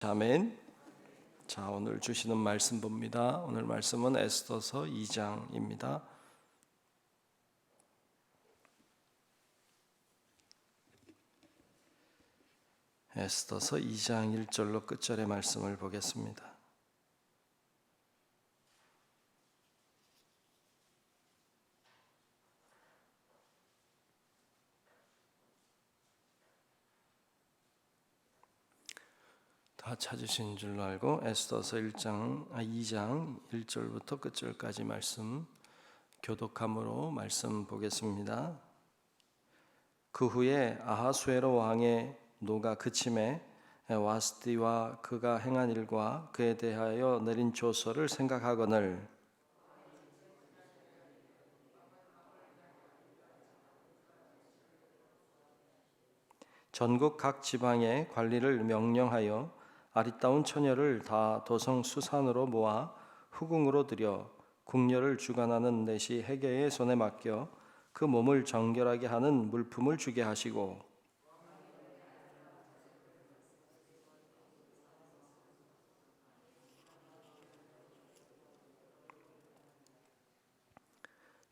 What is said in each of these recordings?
아멘. 자, 오늘 주시는 말씀 봅니다. 오늘 말씀은 에스더서 2장입니다. 에스더서 2장 1절로 끝절의 말씀을 보겠습니다. 다 찾으신 줄로 알고 에스더서 1장 아 2장 1절부터 끝절까지 말씀 교독함으로 말씀 보겠습니다. 그 후에 아하수에로 왕의 노가 그침에 와스티와 그가 행한 일과 그에 대하여 내린 조서를 생각하거늘 전국 각 지방의 관리를 명령하여 아리따운 처녀를 다 도성 수산으로 모아 후궁으로 들여 궁녀를 주관하는 내시 해계의 손에 맡겨 그 몸을 정결하게 하는 물품을 주게 하시고.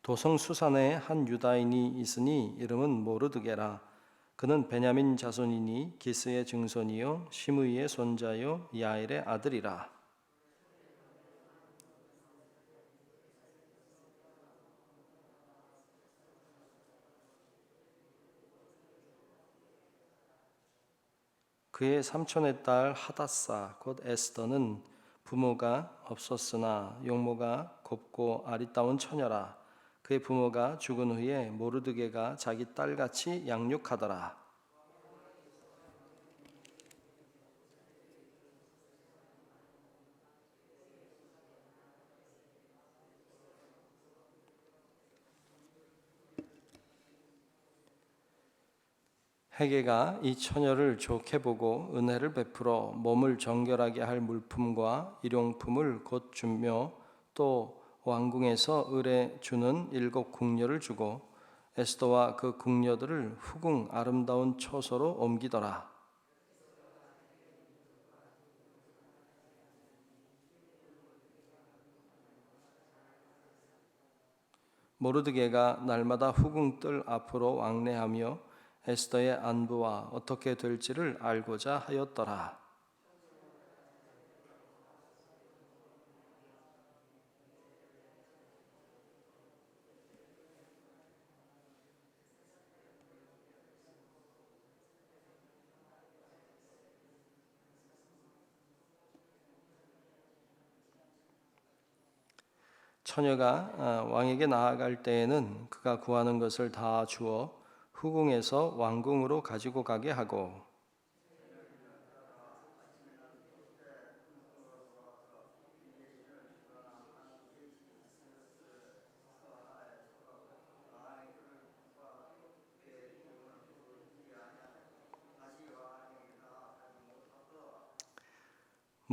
도성 수산에 한 유다인이 있으니 이름은 모르드게라 그는 베냐민 자손이니 기스의 증손이요 시므이의 손자요 야일의 아들이라. 그의 삼촌의 딸 하다사 곧 에스더는 부모가 없었으나 용모가 곱고 아리따운 처녀라 그의 부모가 죽은 후에 모르드게가 자기 딸같이 양육하더라. 헤게가 이 처녀를 좋게 보고 은혜를 베풀어 몸을 정결하게 할 물품과 일용품을 곧 주며 또 왕궁에서 을에 주는 일곱 궁녀를 주고 에스더와 그 궁녀들을 후궁 아름다운 처소로 옮기더라. 모르드게가 날마다 후궁 뜰 앞으로 왕래하며 에스더의 안부와 어떻게 될지를 알고자 하였더라. 처녀가 아, 왕에게 나아갈 때에는 그가 구하는 것을 다 주어 후궁에서 왕궁으로 가지고 가게 하고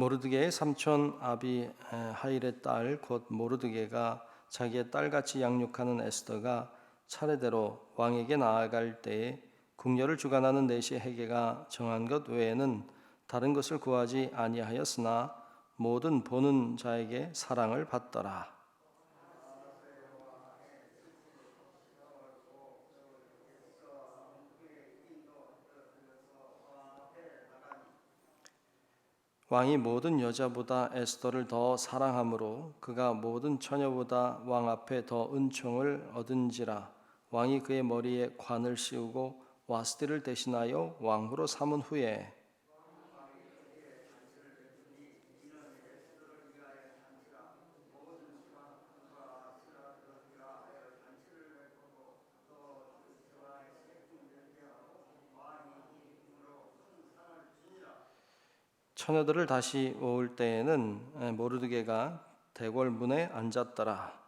모르드게의 삼촌 아비 하일의 딸 곧 모르드게가 자기의 딸같이 양육하는 에스더가 차례대로 왕에게 나아갈 때에 궁녀를 주관하는 내시 해계가 정한 것 외에는 다른 것을 구하지 아니하였으나 모든 보는 자에게 사랑을 받더라. 왕이 모든 여자보다 에스더를 더 사랑하므로 그가 모든 처녀보다 왕 앞에 더 은총을 얻은지라. 왕이 그의 머리에 관을 씌우고 와스티를 대신하여 왕후로 삼은 후에 처녀들을 다시 모을 때에는 모르드게가 대궐 문에 앉았더라.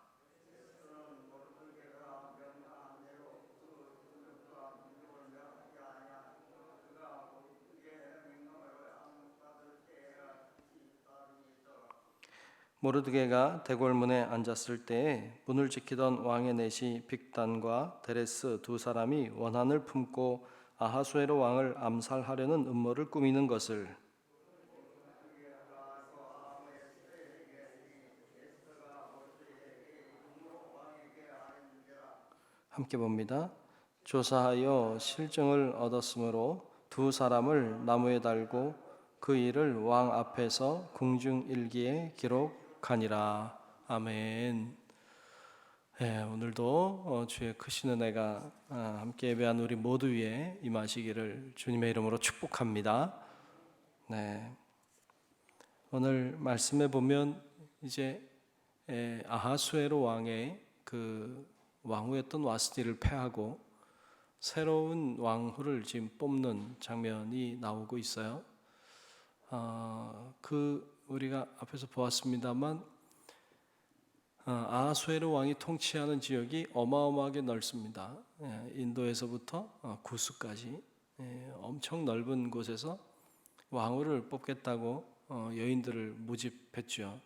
모르드게가 대궐문에 앉았을 때에 문을 지키던 왕의 내시 빅단과 데레스 두 사람이 원한을 품고 아하수에로 왕을 암살하려는 음모를 꾸미는 것을 함께 봅니다. 조사하여 실증을 얻었으므로 두 사람을 나무에 달고 그 일을 왕 앞에서 궁중일기에 기록하니라. 아멘. 예, 오늘도 어, 주의 크신 은혜가 아, 함께 예배한 우리 모두 위에 임하시기를 주님의 이름으로 축복합니다. 네. 오늘 말씀에 보면 이제 에, 아하수에로 왕의 그 왕후였던 와스디를 패하고 새로운 왕후를 지금 뽑는 장면이 나오고 있어요. 아, 그 우리가 앞에서 보았습니다만 아, 아하수에로 왕이 통치하는 지역이 어마어마하게 넓습니다. 예, 인도에서부터 어, 구스까지 예, 엄청 넓은 곳에서 왕후를 뽑겠다고 어, 여인들을 모집했죠.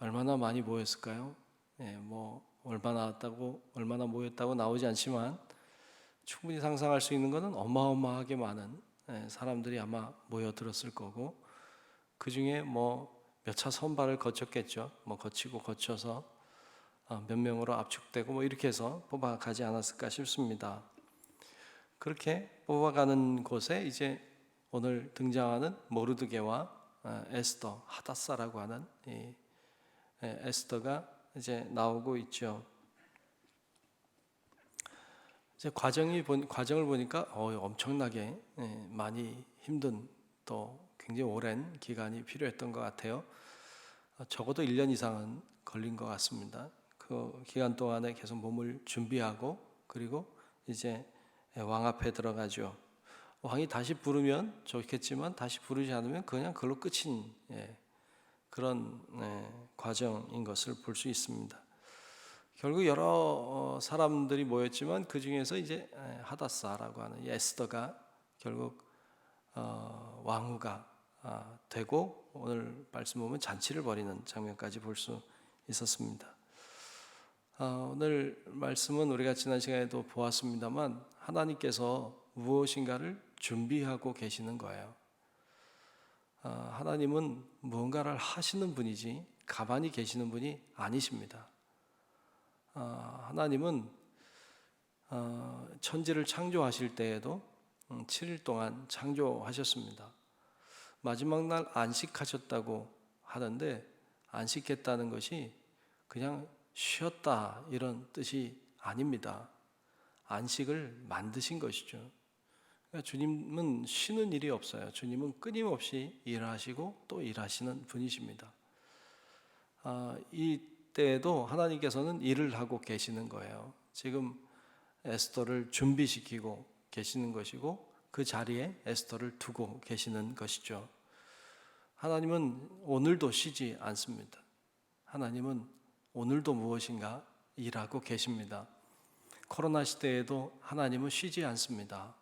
얼마나 많이 모였을까요? 예, 뭐 얼마나 왔다고 얼마나 모였다고 나오지 않지만 충분히 상상할 수 있는 것은 어마어마하게 많은 예, 사람들이 아마 모여들었을 거고 그 중에 뭐 몇 차 선발을 거쳤겠죠. 뭐 거치고 거쳐서 어, 몇 명으로 압축되고 뭐 이렇게 해서 뽑아가지 않았을까 싶습니다. 그렇게 뽑아가는 곳에 이제 오늘 등장하는 모르드게와 어, 에스더 하다사라고 하는 이 에, 에스더가 이제 나오고 있죠. 이제 과정이 본 과정을 보니까 어, 엄청나게 예, 많이 힘든 또 굉장히 오랜 기간이 필요했던 것 같아요. 어, 적어도 1년 이상은 걸린 것 같습니다. 그 기간 동안에 계속 몸을 준비하고 그리고 이제 왕 앞에 들어가죠. 왕이 다시 부르면 좋겠지만 다시 부르지 않으면 그냥 그걸로 끝인 예, 그런 예, 과정인 것을 볼 수 있습니다. 결국 여러 어, 사람들이 모였지만 그 중에서 이제 예, 하다사라고 하는 이 에스더가 결국 어, 왕후가 아, 되고 오늘 말씀 보면 잔치를 벌이는 장면까지 볼 수 있었습니다. 아, 오늘 말씀은 우리가 지난 시간에도 보았습니다만 하나님께서 무엇인가를 준비하고 계시는 거예요. 아, 하나님은 무언가를 하시는 분이지 가만히 계시는 분이 아니십니다. 아, 하나님은 어, 천지를 창조하실 때에도 7일 음, 동안 창조하셨습니다. 마지막 날 안식하셨다고 하는데 안식했다는 것이 그냥 쉬었다 이런 뜻이 아닙니다. 안식을 만드신 것이죠. 그러니까 주님은 쉬는 일이 없어요. 주님은 끊임없이 일하시고 또 일하시는 분이십니다. 아, 이때에도 하나님께서는 일을 하고 계시는 거예요. 지금 에스더를 준비시키고 계시는 것이고 그 자리에 에스더를 두고 계시는 것이죠. 하나님은 오늘도 쉬지 않습니다. 하나님은 오늘도 무엇인가 일하고 계십니다. 코로나 시대에도 하나님은 쉬지 않습니다.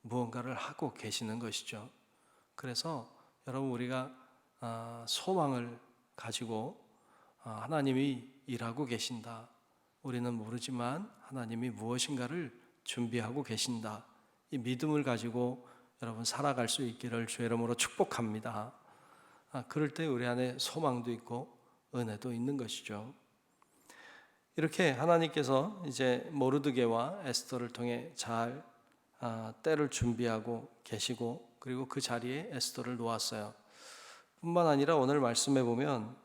무언가를 하고 계시는 것이죠. 그래서 여러분 우리가 아, 소망을 가지고 아, 하나님이 일하고 계신다. 우리는 모르지만 하나님이 무엇인가를 준비하고 계신다. 이 믿음을 가지고 여러분 살아갈 수 있기를 주의 이름으로 축복합니다. 아, 그럴 때 우리 안에 소망도 있고 은혜도 있는 것이죠. 이렇게 하나님께서 이제 모르드게와 에스더를 통해 잘 아, 때를 준비하고 계시고 그리고 그 자리에 에스더를 놓았어요. 뿐만 아니라 오늘 말씀해 보면 아,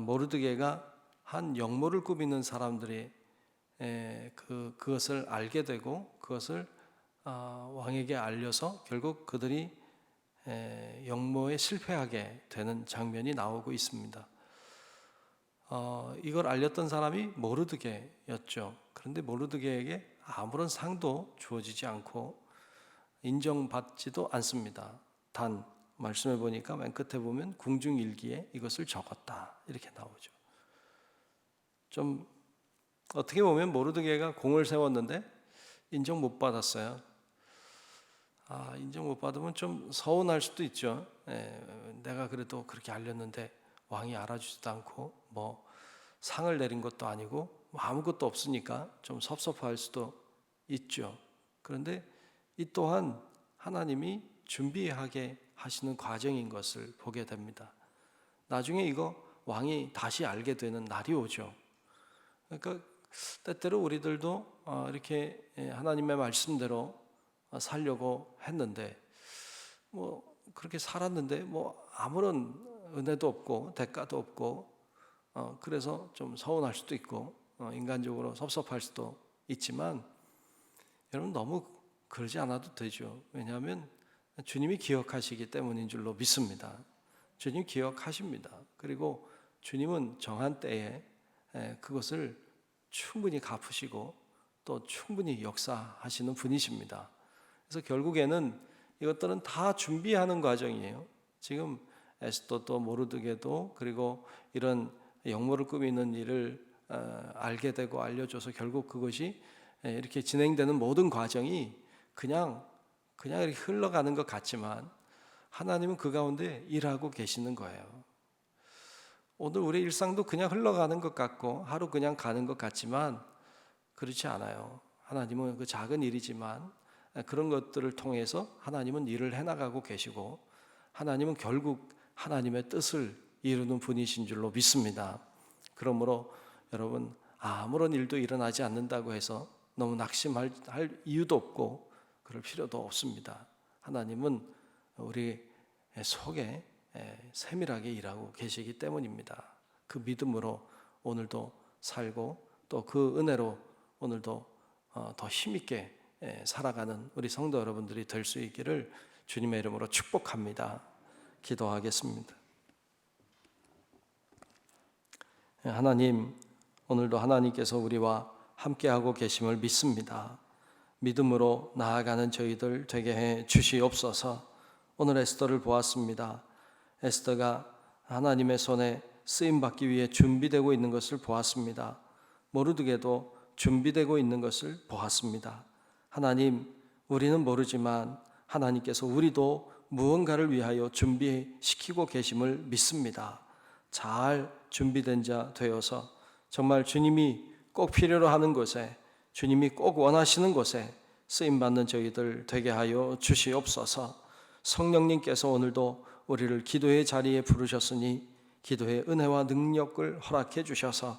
모르드게가 한 영모를 꾸미는 사람들이 에, 그 그것을 알게 되고 그것을 아, 왕에게 알려서 결국 그들이 에, 영모에 실패하게 되는 장면이 나오고 있습니다. 어, 이걸 알렸던 사람이 모르드게였죠. 그런데 모르드게에게 아무런 상도 주어지지 않고 인정받지도 않습니다. 단 말씀해 보니까 맨 끝에 보면 궁중 일기에 이것을 적었다 이렇게 나오죠. 좀 어떻게 보면 모르드게가 공을 세웠는데 인정 못 받았어요. 아 인정 못 받으면 좀 서운할 수도 있죠. 예, 내가 그래도 그렇게 알렸는데 왕이 알아주지도 않고 뭐 상을 내린 것도 아니고 뭐 아무것도 없으니까 좀 섭섭할 수도 있죠. 그런데 이 또한 하나님이 준비하게 하시는 과정인 것을 보게 됩니다. 나중에 이거 왕이 다시 알게 되는 날이 오죠. 그러니까 때때로 우리들도 어, 이렇게 예, 하나님의 말씀대로 어, 살려고 했는데 뭐 그렇게 살았는데 뭐 아무런 은혜도 없고 대가도 없고 어, 그래서 좀 서운할 수도 있고 어, 인간적으로 섭섭할 수도 있지만 여러분 너무 그러지 않아도 되죠. 왜냐하면 주님이 기억하시기 때문인 줄로 믿습니다. 주님 기억하십니다. 그리고 주님은 정한 때에 에, 그것을 충분히 갚으시고 또 충분히 역사하시는 분이십니다. 그래서 결국에는 이것들은 다 준비하는 과정이에요. 지금 에스더도 모르드게도 그리고 이런 영모를 꾸미는 일을 어, 알게 되고 알려줘서 결국 그것이 에, 이렇게 진행되는 모든 과정이 그냥 그냥 이렇게 흘러가는 것 같지만 하나님은 그 가운데 일하고 계시는 거예요. 오늘 우리 일상도 그냥 흘러가는 것 같고 하루 그냥 가는 것 같지만 그렇지 않아요. 하나님은 그 작은 일이지만 그런 것들을 통해서 하나님은 일을 해나가고 계시고 하나님은 결국 하나님의 뜻을 이루는 분이신 줄로 믿습니다. 그러므로 여러분 아무런 일도 일어나지 않는다고 해서 너무 낙심할 할 이유도 없고 그럴 필요도 없습니다. 하나님은 우리 속에 세밀하게 일하고 계시기 때문입니다. 그 믿음으로 오늘도 살고 또 그 은혜로 오늘도 어, 더 힘있게 살아가는 우리 성도 여러분들이 될 수 있기를 주님의 이름으로 축복합니다. 기도하겠습니다. 하나님, 오늘도 하나님께서 우리와 함께하고 계심을 믿습니다. 믿음으로 나아가는 저희들 되게 해 주시옵소서. 오늘 에스더를 보았습니다. 에스더가 하나님의 손에 쓰임 받기 위해 준비되고 있는 것을 보았습니다. 모르드게도 준비되고 있는 것을 보았습니다. 하나님, 우리는 모르지만 하나님께서 우리도 무언가를 위하여 준비시키고 계심을 믿습니다. 잘 준비된 자 되어서 정말 주님이 꼭 필요로 하는 곳에 주님이 꼭 원하시는 곳에 쓰임 받는 저희들 되게 하여 주시옵소서. 성령님께서 오늘도 우리를 기도의 자리에 부르셨으니 기도의 은혜와 능력을 허락해 주셔서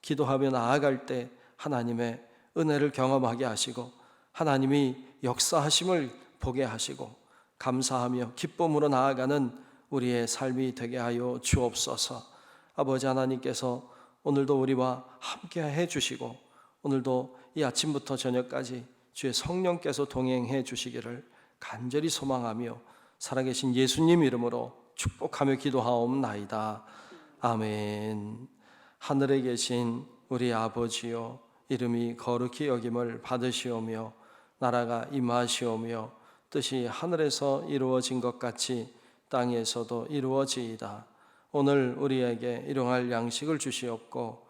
기도하며 나아갈 때 하나님의 은혜를 경험하게 하시고 하나님이 역사하심을 보게 하시고 감사하며 기쁨으로 나아가는 우리의 삶이 되게 하여 주옵소서. 아버지 하나님께서 오늘도 우리와 함께 해 주시고 오늘도 이 아침부터 저녁까지 주의 성령께서 동행해 주시기를 간절히 소망하며 살아계신 예수님 이름으로 축복하며 기도하옵나이다. 아멘. 하늘에 계신 우리 아버지요 이름이 거룩히 여김을 받으시오며 나라가 임하시오며 뜻이 하늘에서 이루어진 것 같이 땅에서도 이루어지이다. 오늘 우리에게 일용할 양식을 주시옵고